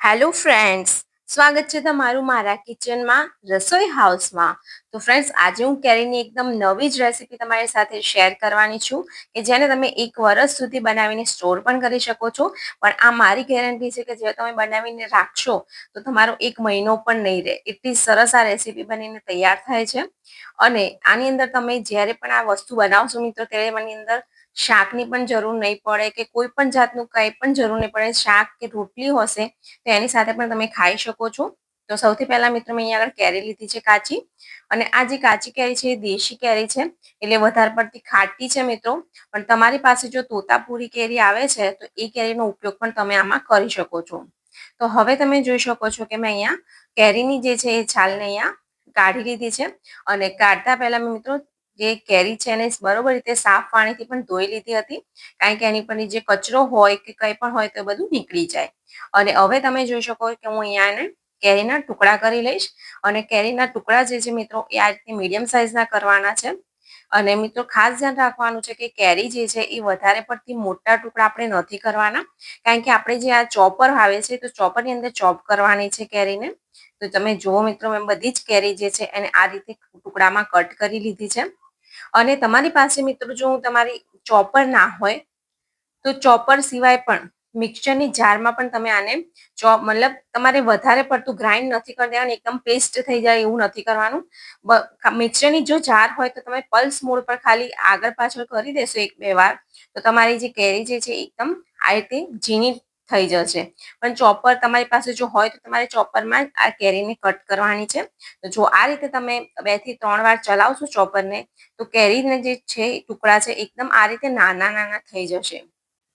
Hello friends સ્વાગત છે તમારું મારા કિચનમાં રસોઈ હાઉસમાં તો ફ્રેન્ડ્સ આજે હું કેરીની એકદમ નવી જ રેસીપી તમારી સાથે શેર કરવાની છું કે જેને તમે એક વર્ષ સુધી બનાવીને સ્ટોર પણ કરી શકો છો. પણ આ મારી ગેરંટી છે કે જે તમે બનાવીને રાખશો, તો તમારો એક મહિનો પણ નહીં રહે. એટલી સરસ આ રેસીપી બનીને તૈયાર થાય છે. અને આની અંદર તમે જ્યારે પણ આ વસ્તુ બનાવશો મિત્રો, ત્યારે એની અંદર શાકની પણ જરૂર નહીં પડે કે કોઈ પણ જાતનું કંઈ પણ જરૂર નહીં પડે, શાક કે રોટલી હશે તો એની સાથે પણ તમે ખાઈ શકો છો. તો સૌથી પહેલા મિત્રો મેં અહીંયા આગળ કેરી લીધી છે કાચી અને આ જે કાચી કેરી છે એ દેશી કેરી છે, એટલે વધારે પડતી ખાટી છે મિત્રો. પણ તમારી પાસે જો તોતાપુરી કેરી આવે છે, તો એ કેરીનો ઉપયોગ પણ તમે આમાં કરી શકો છો. તો હવે તમે જોઈ શકો છો કે મેં અહીંયા કેરીની જે છે એ છાલને અહીંયા કાઢી લીધી છે અને કાઢતા પહેલા મેં મિત્રો જે કેરી છે એને બરોબર રીતે સાફ પાણીથી પણ ધોઈ લીધી હતી. કારણ કે એની પર જે કચરો હોય કે કંઈ પણ હોય તો બધું નીકળી જાય. અને હવે તમે જોઈ શકો કે હું અહીંયા એને કેરીના ટુકડા કરી લઈશ. અને કેરીના ટુકડા જે છે મિત્રો એ આ રીતે મીડિયમ સાઇઝના કરવાના છે. અને મિત્રો ખાસ ધ્યાન રાખવાનું છે કે કેરી જે છે એ વધારે પડતી મોટા ટુકડા આપણે નથી કરવાના. કારણ કે આપણે જે આ ચોપર આવે છે તો ચોપરની અંદર ચોપ કરવાની છે કેરીને. તો તમે જુઓ મિત્રો મેં બધી જ કેરી જે છે એને આ રીતે ટુકડામાં કટ કરી લીધી છે. અને તમારી પાસે મિત્રો જો હું તમારી ચોપર ના હોય, તો ચોપર સિવાય પણ મિક્સચરની જારમાં પણ તમે આને ચોપ મતલબ તમારે વધારે પડતું ગ્રાઇન્ડ નથી કરી દેવાનું, એકદમ પેસ્ટ થઈ જાય એવું નથી કરવાનું. મિક્સચરની જો જાર હોય તો તમે પલ્સ મોડ પર ખાલી આગળ પાછળ કરી દેશો એક બે વાર. તો તમારી જે કેરી જે છે એકદમ આ રીતે ઝીણી થઈ જશે. પણ ચોપર તમારી પાસે જો હોય તો તમારે ચોપરમાં આ કેરીને કટ કરવાની છે. તો જો આ રીતે તમે બેથી ત્રણ વાર ચલાવશો ચોપરને, તો કેરીને જે છે ટુકડા છે એકદમ આ રીતે નાના નાના થઈ જશે.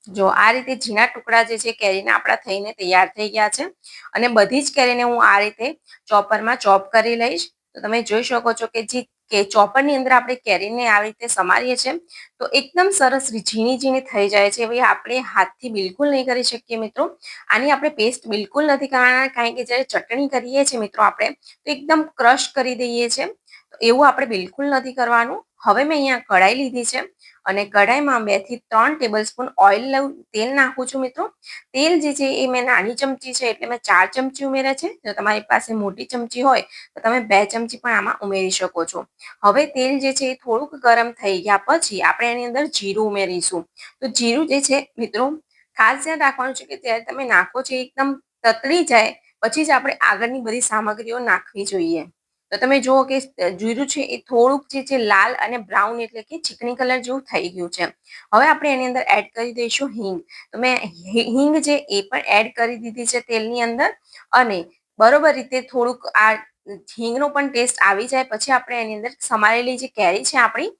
જો આ રીતે ઝીણા ટુકડા જે છે કેરીના આપણા થઈને તૈયાર થઈ ગયા છે. અને બધી જ કેરીને હું આ રીતે ચોપરમાં ચોપ કરી લઈશ. તો તમે જોઈ શકો છો કે જે કે ચોપરની અંદર આપણે કેરીને આવી રીતે સમારીએ છીએ, તો એકદમ સરસ ઝીણી ઝીણી થઈ જાય છે. એવી આપણે હાથથી બિલકુલ નહીં કરી શકીએ મિત્રો. આની આપણે પેસ્ટ બિલકુલ નથી કરવાના, કારણ કે જ્યારે ચટણી કરીએ છીએ મિત્રો આપણે, તો એકદમ ક્રશ કરી દઈએ છીએ. એવું આપણે બિલકુલ નથી કરવાનું. હવે મેં અહીંયા કઢાઈ લીધી છે અને કઢાઈમાં બેથી ત્રણ ટેબલ સ્પૂન ઓઇલ તેલ નાખું છું મિત્રો. તેલ જે છે એ મેં નાની ચમચી છે એટલે મેં ચાર ચમચી ઉમેર્યા છે. જો તમારી પાસે મોટી ચમચી હોય તો તમે બે ચમચી પણ આમાં ઉમેરી શકો છો. હવે તેલ જે છે એ થોડુંક ગરમ થઈ ગયા પછી આપણે એની અંદર જીરું ઉમેરીશું. તો જીરું જે છે મિત્રો, ખાસ ધ્યાન રાખવાનું છે કે ત્યારે તમે નાખો છો એકદમ તતળી જાય, પછી જ આપણે આગળની બધી સામગ્રીઓ નાખવી જોઈએ. તો તમે જુઓ કે જીરું છે એ થોડુંક જે છે લાલ અને બ્રાઉન એટલે કે ચીકણી કલર જેવું થઈ ગયું છે. હવે આપણે એની અંદર એડ કરી દઈશું હિંગ. તો મેં હિંગ જે એ પણ એડ કરી દીધી છે તેલની અંદર. અને બરોબર રીતે થોડુંક આ હિંગનો પણ ટેસ્ટ આવી જાય પછી આપણે એની અંદર સમારેલી જે કેરી છે આપણી,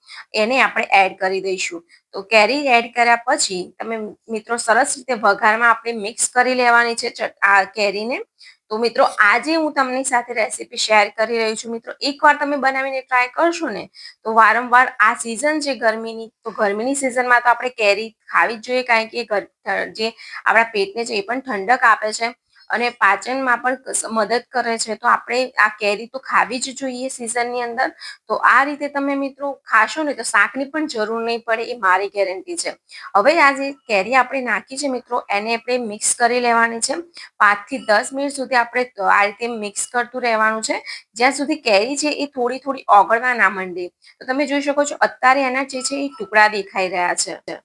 એને આપણે એડ કરી દઈશું. તો કેરી એડ કર્યા પછી તમે મિત્રો સરસ રીતે વઘારમાં આપણે મિક્સ કરી લેવાની છે આ કેરીને. તો મિત્રો, આજે હું તમને સાથે રેસીપી શેર કરી રહી છું. મિત્રો, એકવાર તમે બનાવીને ટ્રાય કરશો ને, તો વારંવાર આ સિઝન છે ગરમીની, તો ગરમીની સિઝનમાં તો આપણે કેરી ખાવી જ જોઈએ. કારણ કે જે આપણા પેટને છે એ પણ ઠંડક આપે છે અને પાચનમાં પણ મદદ કરે છે, તો આપણે આ કેરી તો ખાવી જ જોઈએ સિઝનની અંદર. તો આ રીતે તમે મિત્રો ખાશો ને તો શાકની પણ જરૂર નહીં પડે એ મારી ગેરંટી છે. હવે આ જે કેરી આપણે નાખી છે મિત્રો, એને આપણે મિક્સ કરી લેવાની છે. પાંચથી દસ મિનિટ સુધી આપણે આ રીતે મિક્સ કરતું રહેવાનું છે. જ્યાં સુધી કેરી છે એ થોડી થોડી ઓગળવા ના માંડે. તો તમે જોઈ શકો છો, અત્યારે એના જે છે એ ટુકડા દેખાઈ રહ્યા છે.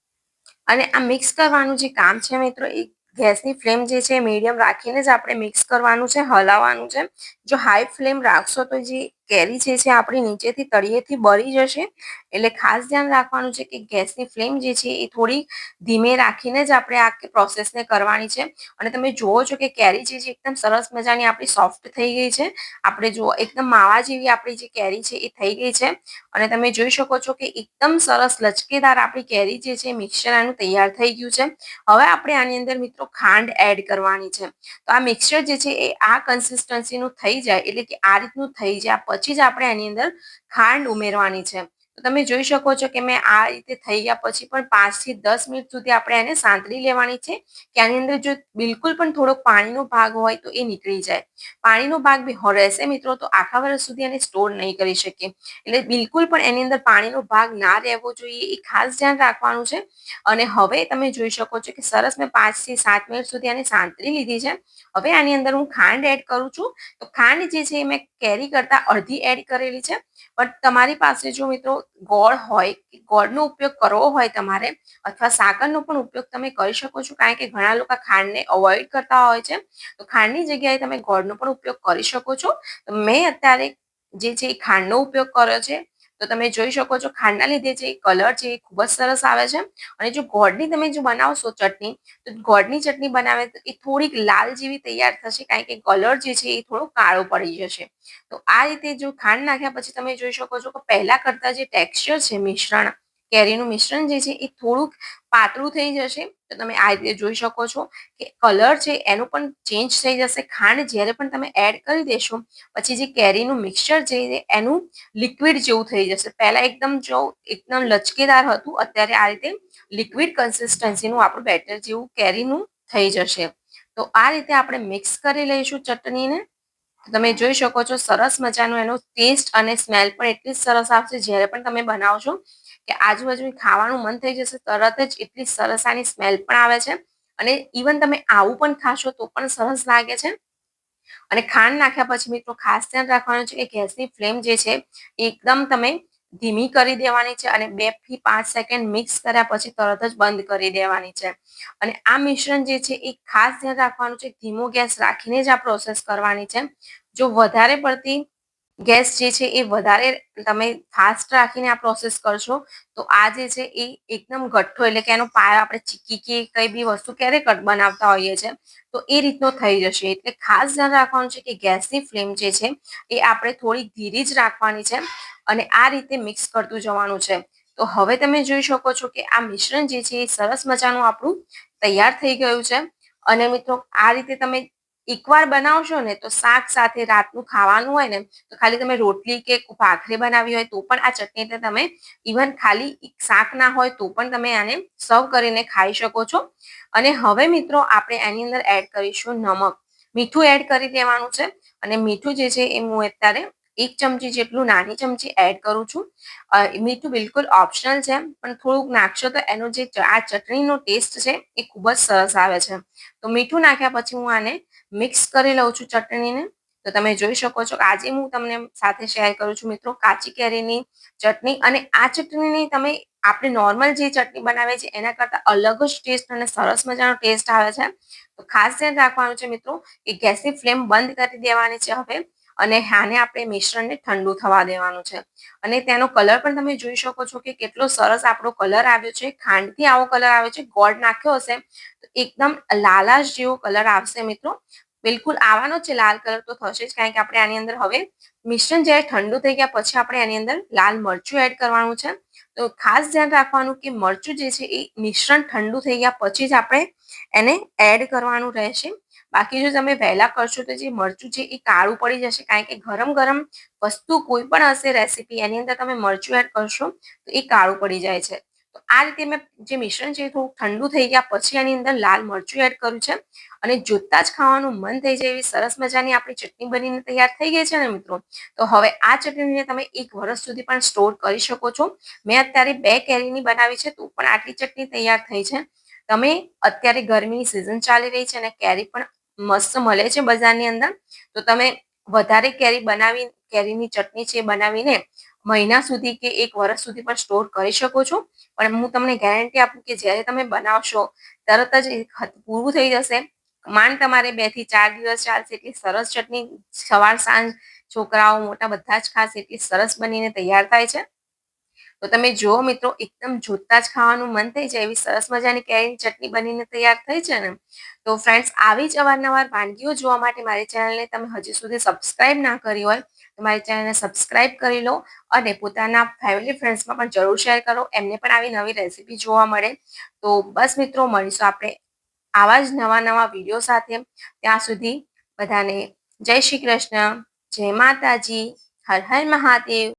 અને આ મિક્સ કરવાનું જે કામ છે મિત્રો, એ ગેસની ફ્લેમ જે છે મીડિયમ રાખીને જ આપણે મિક્સ કરવાનું છે, હલાવવાનું છે. જો હાઈ ફ્લેમ રાખશો તો જે કેરી જે છે આપણી નીચેથી તળિયેથી બળી જશે. એટલે ખાસ ધ્યાન રાખવાનું છે કે ગેસની ફ્લેમ જે છે એ થોડી ધીમે રાખીને જ આપણે આ પ્રોસેસને કરવાની છે. અને તમે જુઓ છો કે કેરી જે છે એકદમ સરસ મજાની આપણી સોફ્ટ થઈ ગઈ છે. આપણે જુઓ, એકદમ માવા જેવી આપણી જે કેરી છે એ થઈ ગઈ છે. અને તમે જોઈ શકો છો કે એકદમ સરસ લચકેદાર આપણી કેરી જે છે મિક્સચર આનું તૈયાર થઈ ગયું છે. હવે આપણે આની અંદર મિત્રો ખાંડ એડ કરવાની છે. તો આ મિક્સચર જે છે એ આ કન્સિસ્ટન્સીનું થઈ જાય એટલે કે આ રીતનું થઈ જાય. પછી જ આપણે એની અંદર ખાંડ ઉમેરવાની છે. તો તમે જોઈ શકો છો કે મેં આ રીતે થઈ ગયા પછી પણ પાંચથી દસ મિનિટ સુધી આપણે એને સાંતળી લેવાની છે કે આની અંદર જો બિલકુલ પણ થોડોક પાણીનો ભાગ હોય તો એ નીકળી જાય. પાણીનો ભાગ બી રહેશે મિત્રો, તો આખા વર્ષ સુધી એને સ્ટોર નહીં કરી શકીએ. એટલે બિલકુલ પણ એની અંદર પાણીનો ભાગ ના રહેવો જોઈએ એ ખાસ ધ્યાન રાખવાનું છે. અને હવે તમે જોઈ શકો છો કે સરસ મેં પાંચથી સાત મિનિટ સુધી આને સાંતળી લીધી છે. હવે આની અંદર હું ખાંડ એડ કરું છું. તો ખાંડ જે છે એ મેં કેરી કરતા અડધી એડ કરેલી છે. પણ તમારી પાસે જો મિત્રો ગોળ હોય, ગોળનો ઉપયોગ કરવો હોય તમારે, અથવા સાકરનો પણ ઉપયોગ તમે કરી શકો છો, કારણ કે ઘણા લોકો ખાંડને અવોઇડ કરતા હોય છે. તો ખાંડની જગ્યાએ તમે ગોળનો પણ ઉપયોગ કરી શકો છો. મેં અત્યારે જે છે એ ખાંડનો ઉપયોગ કર્યો છે. તો તમે જોઈ શકો છો ખાંડના લીધે જે કલર છે એ ખૂબ જ સરસ આવે છે. અને જો ગોળની તમે જો બનાવશો ચટણી, તો ગોળની ચટણી બનાવે તો એ થોડીક લાલ જેવી તૈયાર થશે કારણ કે કલર જે છે એ થોડો કાળો પડી જશે. તો આ રીતે જો ખાંડ નાખ્યા પછી તમે જોઈ શકો છો કે પહેલા કરતા જે ટેક્સચર છે મિશ્રણ કેરીનું મિશ્રણ જે છે એ થોડુંક પાતળું થઈ જશે. તો તમે આ રીતે જોઈ શકો છો કે કલર છે એનું પણ ચેન્જ થઈ જશે. ખાંડ જ્યારે પણ તમે એડ કરી દેશો, પછી જે કેરીનું મિક્સચર છે એનું લિક્વિડ જેવું થઈ જશે. પહેલાં એકદમ જો એકદમ લચકેદાર હતું, અત્યારે આ રીતે લિક્વિડ કન્સિસ્ટન્સીનું આપણું બેટર જેવું કેરીનું થઈ જશે. તો આ રીતે આપણે મિક્સ કરી લઈશું ચટણીને. તમે જોઈ શકો છો સરસ મજાનો એનો ટેસ્ટ અને સ્મેલ પણ એટલી સરસ આવશે જ્યારે પણ તમે બનાવશો. કે આજુબાજુ ખાવાનું મન થઈ જશે, તરત જ એટલી સરસ આની સ્મેલ પણ આવે છે. અને ઇવન તમે આવું પણ ખાશો તો પણ સરસ લાગે છે. અને ખાંડ નાખ્યા પછી મિત્રો ખાસ ધ્યાન રાખવાનું છે કે ગેસની ફ્લેમ જે છે, એકદમ તમે ધીમી કરી દેવાની છે અને બેથી પાંચ સેકન્ડ મિક્સ કર્યા પછી તરત જ બંધ કરી દેવાની છે. અને આ મિશ્રણ જે છે એ ખાસ ધ્યાન રાખવાનું છે, ધીમો ગેસ રાખીને જ આ પ્રોસેસ કરવાની છે. જો વધારે પડતી ગેસ જે છે એ વધારે તમે ફાસ્ટ રાખીને આ પ્રોસેસ કરશો, તો આ જે છે એ એકદમ ગઠ્ઠો એટલે કે એનો પાયો આપણે ચીકી કે કઈ બી વસ્તુ ક્યારે કટ બનાવતા હોઈએ છીએ, તો એ રીતનો થઈ જશે. એટલે ખાસ ધ્યાન રાખવાનું છે કે ગેસની ફ્લેમ જે છે એ આપણે થોડી ધીરી જ રાખવાની છે અને આ રીતે મિક્સ કરતું જવાનું છે. તો હવે તમે જોઈ શકો છો કે આ મિશ્રણ જે છે એ સરસ મજાનું આપણું તૈયાર થઈ ગયું છે. અને મિત્રો, આ રીતે તમે એકવાર બનાવશો ને તો શાક સાથે રાતનું ખાવાનું હોય ને, તો ખાલી તમે રોટલી કે ભાખરી બનાવી હોય તો પણ આ ચટણી તમે ઇવન ખાલી શાક ના હોય તો પણ તમે આને સર્વ કરીને ખાઈ શકો છો. અને હવે મિત્રો આપણે એની અંદર એડ કરીશું નમક. મીઠું એડ કરી દેવાનું છે અને મીઠું જે છે એ હું અત્યારે એક ચમચી જેટલું નાની ચમચી એડ કરું છું. મીઠું બિલકુલ ઓપ્શનલ છે, પણ થોડુંક નાખશો તો એનો જે આ ચટણીનો ટેસ્ટ છે એ ખૂબ જ સરસ આવે છે. તો મીઠું નાખ્યા પછી હું આને મિક્સ કરી લઉં છું ચટણીને. તો તમે જોઈ શકો છો આજે હું તમને સાથે શેર કરું છું મિત્રો કાચી કેરીની ચટણી અને આ ચટણીની તમે આપણે નોર્મલ જે ચટણી બનાવે છે એના કરતાં અલગ જ ટેસ્ટ અને સરસ મજાનો ટેસ્ટ આવે છે. તો ખાસ ધ્યાન રાખવાનું છે મિત્રો કે ગેસની ફ્લેમ બંધ કરી દેવાની છે હવે. અને આને આપણે મિશ્રણને ઠંડુ થવા દેવાનું છે. અને તેનો કલર પણ તમે જોઈ શકો છો કે કેટલો સરસ આપણો કલર આવ્યો છે. ખાંડથી આવો કલર આવ્યો છે. ગોળ નાખ્યો હશે તો એકદમ લાલાશ જેવો કલર આવશે મિત્રો. બિલકુલ આવવાનો છે લાલ કલર તો થશે જ કારણ કે આપણે આની અંદર હવે મિશ્રણ જ્યારે ઠંડુ થઈ ગયા પછી આપણે એની અંદર લાલ મરચું એડ કરવાનું છે. તો ખાસ ધ્યાન રાખવાનું કે મરચું જે છે એ મિશ્રણ ઠંડુ થઈ ગયા પછી જ આપણે એને એડ કરવાનું રહેશે. બાકી જો તમે વહેલા કરશો તો જે મરચું છે એ કાળું પડી જશે, કારણ કે ગરમ ગરમ વસ્તુ કોઈ પણ હશે રેસીપી એની અંદર તમે મરચું એડ કરશો તો એ કાળું પડી જાય છે. તો આ રીતે મેં જે મિશ્રણ છે થોડું ઠંડુ થઈ ગયા, પછી એની અંદર લાલ મરચું એડ કર્યું છે અને જોતા જ ખાવાનું મન થઈ જાય એવી સરસ મજાની આપણી ચટણી બનીને તૈયાર થઈ ગઈ છે ને મિત્રો? તો હવે આ ચટણીને તમે એક વર્ષ સુધી પણ સ્ટોર કરી શકો છો. મેં અત્યારે બે કેરીની બનાવી છે, તો પણ આટલી ચટણી તૈયાર થઈ છે. તમે અત્યારે ગરમીની સિઝન ચાલી રહી છે અને કેરી પણ મસ્ત મળે છે બજારની અંદર. તો તમે વધારે કેરી બનાવી, કેરીની ચટણી છે બનાવીને મહિના સુધી કે એક વર્ષ સુધી પણ સ્ટોર કરી શકો છો. પણ હું તમને ગેરંટી આપું કે જ્યારે તમે બનાવશો, તરત જ પૂરું થઈ જશે. માંડ તમારે બેથી ચાર દિવસ ચાલશે એટલી સરસ ચટણી સવાર સાંજ છોકરાઓ મોટા બધા જ ખાસ એટલી સરસ બનીને તૈયાર થાય છે. તો તમે જુઓ મિત્રો, એકદમ જોતા જ ખાવાનું મન થઈ જાય એવી સરસ મજાની કેરીની ચટણી બનીને તૈયાર થઈ છે ને. તો ફ્રેન્ડ્સ આવી જ અવારનવાર વાનગીઓ જોવા માટે મારી ચેનલને તમે હજી સુધી સબસ્ક્રાઇબ ના કરી હોય, તો મારી ચેનલને સબસ્ક્રાઇબ કરી લો અને પોતાના ફેમિલી ફ્રેન્ડ્સમાં પણ જરૂર શેર કરો. એમને પણ આવી નવી રેસીપી જોવા મળે. તો બસ મિત્રો, મળીશું આપણે આવા જ નવા નવા વીડિયો સાથે. ત્યાં સુધી બધાને જય શ્રી કૃષ્ણ, જય માતાજી, હર હર મહાદેવ.